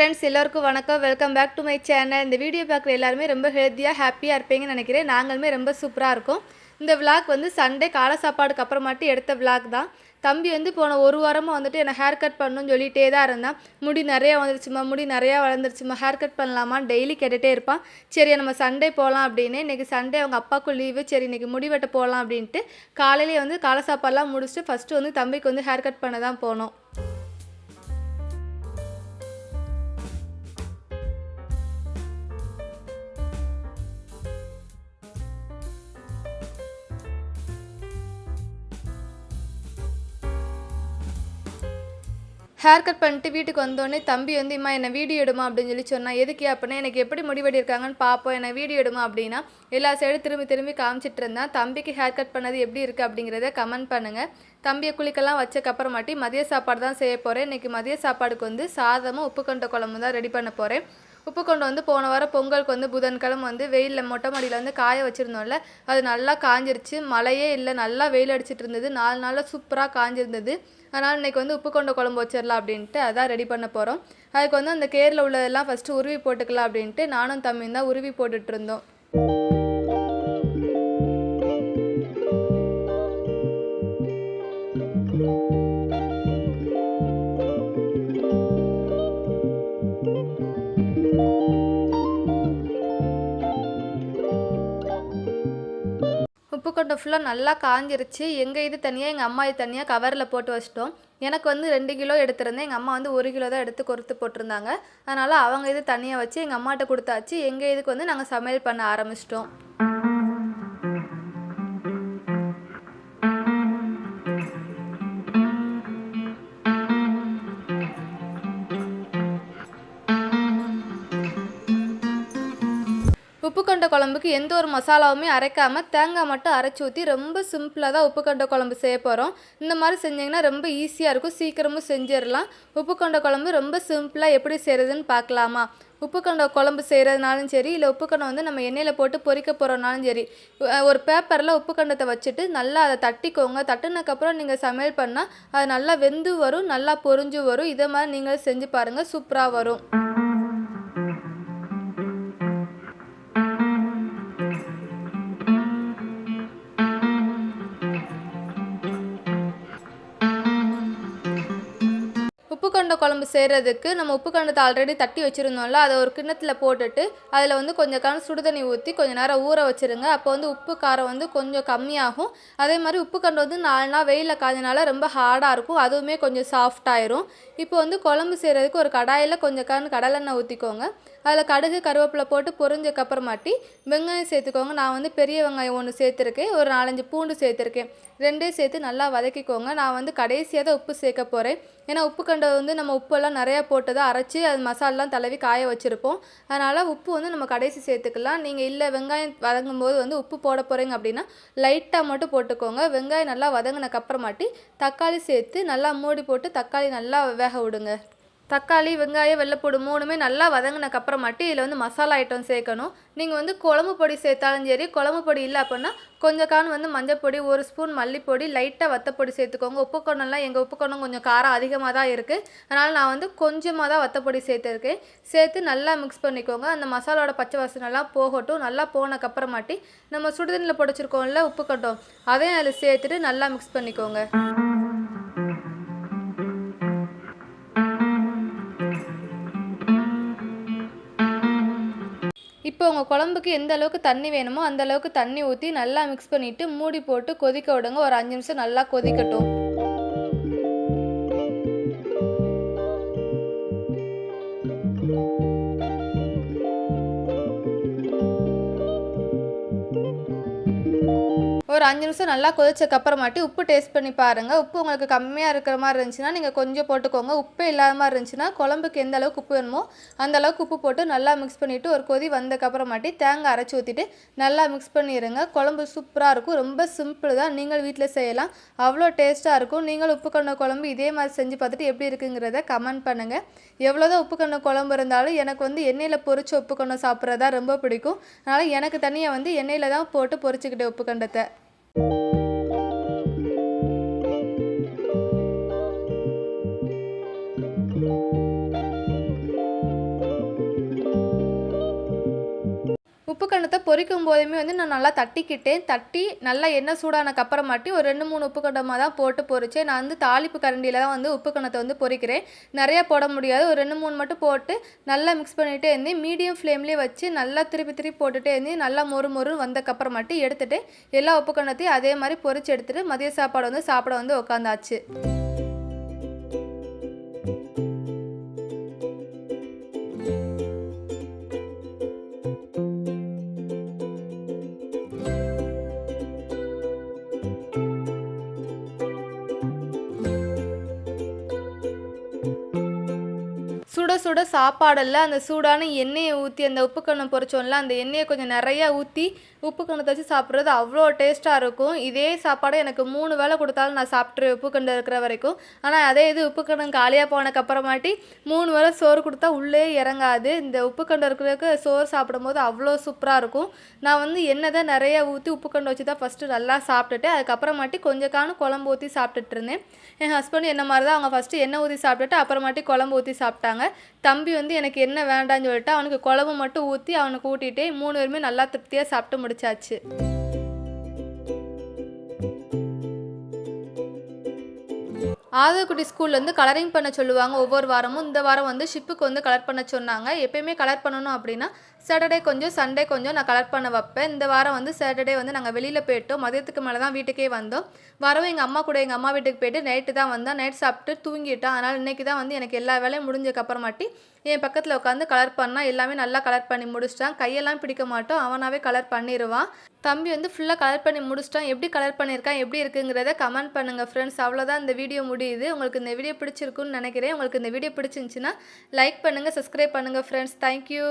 Friends எல்லோருக்கும் வணக்கம். Welcome back to my channel இந்த வீடியோ பார்க்குற எல்லாருமே ரொம்ப ஹெல்த்தியாக ஹாப்பியாக இருப்பீங்கன்னு நினைக்கிறேன். நாங்களுமே ரொம்ப சூப்பராக இருக்கும். இந்த விளாக் வந்து சண்டே காலை சாப்பாடுக்கு அப்புறமாட்டி எடுத்த விளாக் தான். தம்பி வந்து போன ஒரு வாரமாக வந்துட்டு என்னை ஹேர் கட் பண்ணணும்னு சொல்லிகிட்டே தான் இருந்தான். முடி நிறையா வந்துருச்சுமா முடி நிறையா வளர்ந்துருச்சுமா ஹேர் கட் பண்ணலாமா டெய்லி கேட்டுகிட்டே இருப்பான். சரி நம்ம சண்டே போகலாம் அப்படின்னு. இன்றைக்கி சண்டே அவங்க அப்பாவுக்கும் லீவு சரி இன்றைக்கி முடி வெட்ட போகலாம் அப்படின்ட்டு காலையிலேயே வந்து காலை சாப்பாடுலாம் முடிச்சுட்டு ஃபஸ்ட்டு வந்து தம்பிக்கு வந்து ஹேர் கட் பண்ண தான் போனோம். ஹேர் கட் பண்ணிட்டு வீட்டுக்கு வந்தோடனே தம்பி வந்து இம்மா என்னை வீடியோ எடுமா அப்படின்னு சொல்லி சொன்னால் எதுக்கு அப்படின்னா எனக்கு எப்படி முடி வெட்டியிருக்காங்கன்னு பார்ப்போம் என்னை வீடியோ எடுமா அப்படின்னா எல்லா சைடும் திரும்பி திரும்பி காமிச்சிட்டு இருந்தேன் தம்பிக்கு ஹேர் கட் பண்ணது எப்படி இருக்குது அப்படிங்கிறத கமெண்ட் பண்ணுங்கள் தம்பியை குளிக்கெல்லாம் வச்சக்கப்புறமாட்டி மதிய சாப்பாடு தான் செய்ய போகிறேன் இன்றைக்கி மதிய சாப்பாடுக்கு வந்து சாதமும் உப்பு கொண்ட குழம்பு தான் ரெடி பண்ண போகிறேன் உப்பு கொண்டு வந்து போன வாரம் பொங்கலுக்கு வந்து புதன்கிழமை வந்து வெயிலில் மொட்டை மாடியில் வந்து காய வச்சுருந்தோம்ல அது நல்லா காஞ்சிருச்சு. மழையே இல்லை நல்லா வெயில் அடிச்சிட்டு இருந்தது. நாலு நாளில் சூப்பராக காஞ்சிருந்தது. அதனால் இன்றைக்கி வந்து உப்பு கொண்ட குழம்பு வச்சிடலாம் அப்படின்ட்டு அதான் ரெடி பண்ண போகிறோம் அதுக்கு வந்து அந்த கேரில் உள்ளதெல்லாம் ஃபஸ்ட்டு உருவி போட்டுக்கலாம் அப்படின்ட்டு நானும் தம்பியும் தான் உருவி போட்டுட்டு இருந்தோம் ஃபுல்லாக நல்லா காஞ்சிருச்சு. எங்கள் இது தனியாக எங்கள் அம்மா இது தனியாக கவரில் போட்டு வச்சிட்டோம். எனக்கு வந்து ரெண்டு கிலோ எடுத்திருந்தேன். எங்கள் அம்மா வந்து ஒரு கிலோ தான் எடுத்து கொடுத்து போட்டிருந்தாங்க. அதனால் அவங்க இது தனியாக வச்சு எங்கள் அம்மாட்ட கொடுத்தாச்சு. எங்கள் இதுக்கு வந்து நாங்கள் சமையல் பண்ண ஆரம்பிச்சிட்டோம். உப்பு கொண்ட குழம்புக்கு எந்த ஒரு மசாலாவுமே அரைக்காமல் தேங்காய் மட்டும் அரைச்சி ஊற்றி ரொம்ப சிம்பிளாக தான் உப்பு கொண்ட குழம்பு செய்ய போகிறோம் இந்த மாதிரி செஞ்சிங்கன்னா ரொம்ப ஈஸியாக இருக்கும். சீக்கிரமும் செஞ்சிடலாம். உப்பு கொண்ட குழம்பு ரொம்ப சிம்பிளாக எப்படி செய்கிறதுன்னு பார்க்கலாமா? உப்பு கொண்ட குழம்பு செய்கிறதுனாலும் சரி இல்லை உப்பு கண்டை வந்து நம்ம எண்ணெயில் போட்டு பொரிக்க போகிறோம்னாலும் சரி ஒரு பேப்பரில் உப்பு கண்டத்தை வச்சுட்டு நல்லா அதை தட்டிக்கோங்க. தட்டினக்கப்புறம் நீங்கள் சமையல் பண்ணால் அது நல்லா வெந்து வரும் நல்லா பொரிஞ்சு வரும். இதை மாதிரி நீங்கள் செஞ்சு பாருங்கள் சூப்பராக வரும். உப்பு குழம்பு செய்கிறதுக்கு நம்ம உப்பு கண்டத்தை ஆல்ரெடி தட்டி வச்சுருந்தோம்ல அதை ஒரு கிண்ணத்தில் போட்டுட்டு அதில் வந்து கொஞ்சம் கணம் சுடுதண்ணி ஊற்றி கொஞ்சம் நேரம் ஊற வச்சுருங்க. அப்போ வந்து உப்பு காரம் வந்து கொஞ்சம் கம்மியாகும். அதே மாதிரி உப்பு கண்டு வந்து நாலு நாள் வெயிலில் காய்ஞ்சனால ரொம்ப ஹார்டாக இருக்கும். அதுவுமே கொஞ்சம் சாஃப்டாயிரும் இப்போ வந்து குழம்பு செய்கிறதுக்கு ஒரு கடாயில் கொஞ்சம் கண் கடலெண்ணெய் ஊற்றிக்கோங்க அதில் கடுகு கருவேப்பிலை போட்டு பொறிஞ்சக்கப்புறமாட்டி வெங்காயம் சேர்த்துக்கோங்க. நான் வந்து பெரிய வெங்காயம் ஒன்று சேர்த்துருக்கேன். ஒரு நாலஞ்சு பூண்டு சேர்த்துருக்கேன். ரெண்டையும் சேர்த்து நல்லா வதக்கிக்கோங்க. நான் வந்து கடைசியாக தான் உப்பு சேர்க்க போகிறேன் ஏன்னா உப்பு கண்டை வந்து நம்ம உப்பெல்லாம் நிறையா போட்டதை அரைச்சி அது மசாலாலாம் தடவி காய வச்சுருப்போம். அதனால் உப்பு வந்து நம்ம கடைசி சேர்த்துக்கலாம். நீங்கள் இல்லை வெங்காயம் வதங்கும்போது வந்து உப்பு போட போகிறீங்க அப்படின்னா லைட்டாக மட்டும் போட்டுக்கோங்க. வெங்காயம் நல்லா வதங்கினக்கப்புறமாட்டி தக்காளி சேர்த்து நல்லா மூடி போட்டு தக்காளி நல்லா வேக விடுங்க. தக்காளி வெங்காயம் வெள்ளைப்பூடு மூணுமே நல்லா வதங்கினக்கப்புறமாட்டி இதில் வந்து மசாலா ஐட்டம் சேர்க்கணும். நீங்கள் வந்து குழம்பு பொடி சேர்த்தாலும் சரி குழம்பு பொடி இல்லை அப்படின்னா கொஞ்சம் கான் வந்து மஞ்சள் பொடி ஒரு ஸ்பூன் மல்லிப்பொடி லைட்டாக வத்தப்பொடி சேர்த்துக்கோங்க. உப்புக்கொண்டம்லாம் எங்கள் உப்பு கொஞ்சம் காரம் அதிகமாக தான் இருக்குது அதனால் நான் வந்து கொஞ்சமாக தான் வத்தப்பொடி சேர்த்துருக்கேன். சேர்த்து நல்லா மிக்ஸ் பண்ணிக்கோங்க. அந்த மசாலோட பச்சை வாசனைலாம் போகட்டும். நல்லா போனக்கப்புறமாட்டி நம்ம சுடுதண்ணில் பொடிச்சிருக்கோம்ல உப்பு அதையும் அதில் சேர்த்துட்டு நல்லா மிக்ஸ் பண்ணிக்கோங்க. இப்போ உங்கள் குழம்புக்கு எந்த அளவுக்கு தண்ணி வேணுமோ அந்த அளவுக்கு தண்ணி ஊற்றி நல்லா மிக்ஸ் பண்ணிவிட்டு மூடி போட்டு கொதிக்க விடுங்க. ஒரு அஞ்சு நிமிஷம் நல்லா கொதிக்கட்டும். அஞ்சு நிமிஷம் நல்லா கொதிச்சக்கப்புறமாட்டி உப்பு டேஸ்ட் பண்ணி பாருங்கள் உப்பு உங்களுக்கு கம்மியாக இருக்கிற மாதிரி இருந்துச்சுன்னா நீங்கள் கொஞ்சம் போட்டுக்கோங்க. உப்பே இல்லாத மாதிரி இருந்துச்சுன்னா குழம்புக்கு எந்த அளவுக்கு உப்பு வேணுமோ அந்த அளவுக்கு உப்பு போட்டு நல்லா மிக்ஸ் பண்ணிவிட்டு ஒரு கொதி வந்தக்கப்புறமாட்டி தேங்காய் அரைச்சி ஊற்றிட்டு நல்லா மிக்ஸ் பண்ணிடுங்க குழம்பு சூப்பராக இருக்கும். ரொம்ப சிம்பிள் தான். நீங்கள் வீட்டில் செய்யலாம். அவ்வளோ டேஸ்ட்டாக இருக்கும். நீங்கள் உப்பு கண்ண குழம்பு இதே மாதிரி செஞ்சு பார்த்துட்டு எப்படி இருக்குங்கிறத கமெண்ட் பண்ணுங்கள் எவ்வளோதான் உப்பு கண்ண குழம்பு இருந்தாலும் எனக்கு வந்து எண்ணெயில் பொறிச்சு உப்பு கண்ணம் சாப்பிட்றதா ரொம்ப பிடிக்கும். அதனால் எனக்கு தனியாக வந்து எண்ணெயில் தான் போட்டு பொரிச்சுக்கிட்டேன் உப்பு கண்டத்தை. Thank you. பொரிக்கும் போதுமே வந்து நான் நல்லா தட்டிக்கிட்டேன். தட்டி நல்லா எண்ணெய் சூடானக்கு அப்புறமாட்டி ஒரு ரெண்டு மூணு உப்பு கண்டமாக தான் போட்டு பொரிச்சேன் நான் வந்து தாளிப்பு கரண்டியில் தான் வந்து உப்பு கணத்தை வந்து பொரிக்கிறேன் நிறைய போட முடியாது. ஒரு ரெண்டு மூணு மட்டும் போட்டு நல்லா மிக்ஸ் பண்ணிகிட்டே இருந்தேன் மீடியம் ஃப்ளேம்லேயே வச்சு நல்லா திருப்பி திருப்பி போட்டுகிட்டே இருந்தேன் நல்லா மொறு மொறு வந்தக்கப்புறமாட்டி எடுத்துகிட்டு எல்லா உப்பு கணத்தையும் அதே மாதிரி பொறிச்சு எடுத்துகிட்டு மதிய சாப்பாடு வந்து சாப்பிட வந்து உட்காந்தாச்சு. சுட சுட சாப்பாடில் அந்த சூடான எண்ணெயை ஊற்றி அந்த உப்பு கண்ணம் பொரிச்சோம்ல அந்த எண்ணெயை கொஞ்சம் நிறையா ஊற்றி உப்பு கண்ணத்தை வச்சு சாப்பிட்றது அவ்வளோ டேஸ்ட்டாக இருக்கும். இதே சாப்பாடு எனக்கு மூணு வேளை கொடுத்தாலும் நான் சாப்பிட்ருவேன் உப்பு கண்டு இருக்கிற வரைக்கும். ஆனால் அதே இது உப்பு கண்டம் காலியாக போனக்கப்புறமாட்டி மூணு வேளை சோறு கொடுத்தா உள்ளே இறங்காது. இந்த உப்பு கண்டு இருக்கிறதுக்கு சோறு சாப்பிடும்போது அவ்வளோ சூப்பராக இருக்கும். நான் வந்து எண்ணெய் தான் நிறைய ஊற்றி உப்பு கண்டு வச்சு தான் ஃபஸ்ட்டு நல்லா சாப்பிட்டுட்டு அதுக்கப்புறமாட்டி கொஞ்சம் காணும் குழம்பு ஊற்றி சாப்பிட்டுட்டு இருந்தேன். என் ஹஸ்பண்ட் என்ன மாதிரி தான் அவங்க ஃபஸ்ட்டு எண்ணெய் ஊற்றி சாப்பிட்டுட்டு அப்புறமாட்டி குழம்பு ஊற்றி சாப்பிட்டாங்க. தம்பி வந்து எனக்கு என்ன வேண்டாம்னு சொல்லிட்டு அவனுக்கு குழம்பு மட்டும் ஊற்றி அவனுக்கு ஊட்டிகிட்டே மூணு பேருமே நல்லா திருப்தியாக சாப்பிட்டு முடிச்சாச்சு. ஆதவக்குட்டி ஸ்கூல்லேருந்து கலரிங் பண்ண சொல்லுவாங்க ஒவ்வொரு வாரமும். இந்த வாரம் வந்து ஷிப்புக்கு வந்து கலர் பண்ண சொன்னாங்க. எப்பயுமே கலர் பண்ணணும் அப்படின்னா சாட்டர்டே கொஞ்சம் சண்டே கொஞ்சம் நான் கலெக்ட் பண்ண வைப்பேன். இந்த வாரம் வந்து சாட்டர்டே வந்து நாங்கள் வெளியில் போயிட்டோம். மதியத்துக்கு மேலே தான் வீட்டுக்கே வந்தோம். வரவும் எங்கள் அம்மா கூட எங்கள் அம்மா வீட்டுக்கு போயிட்டு நைட்டு தான் வந்தோம். நைட் சாப்பிட்டு தூங்கிட்டோம். அதனால் இன்றைக்கி தான் வந்து எனக்கு எல்லா வேலையும் முடிஞ்சக்கப்புறமாட்டி என் பக்கத்தில் உட்காந்து கலர் பண்ணால் எல்லாமே நல்லா கலர் பண்ணி முடிச்சிட்டான். கையெல்லாம் பிடிக்க மாட்டோம். அவனாவே கலர் பண்ணிடுவான் தம்பி வந்து ஃபுல்லாக கலர் பண்ணி முடிச்சிட்டான். எப்படி கலர் பண்ணியிருக்கான் எப்படி இருக்குங்கிறத கமெண்ட் பண்ணுங்கள் ஃப்ரெண்ட்ஸ் அவ்வளோதான் இந்த வீடியோ முடியுது. உங்களுக்கு இந்த வீடியோ பிடிச்சிருக்குன்னு நினைக்கிறேன். உங்களுக்கு இந்த வீடியோ பிடிச்சிருந்துச்சின்னா லைக் பண்ணுங்கள் சப்ஸ்கிரைப் பண்ணுங்கள் ஃப்ரெண்ட்ஸ் தேங்க்யூ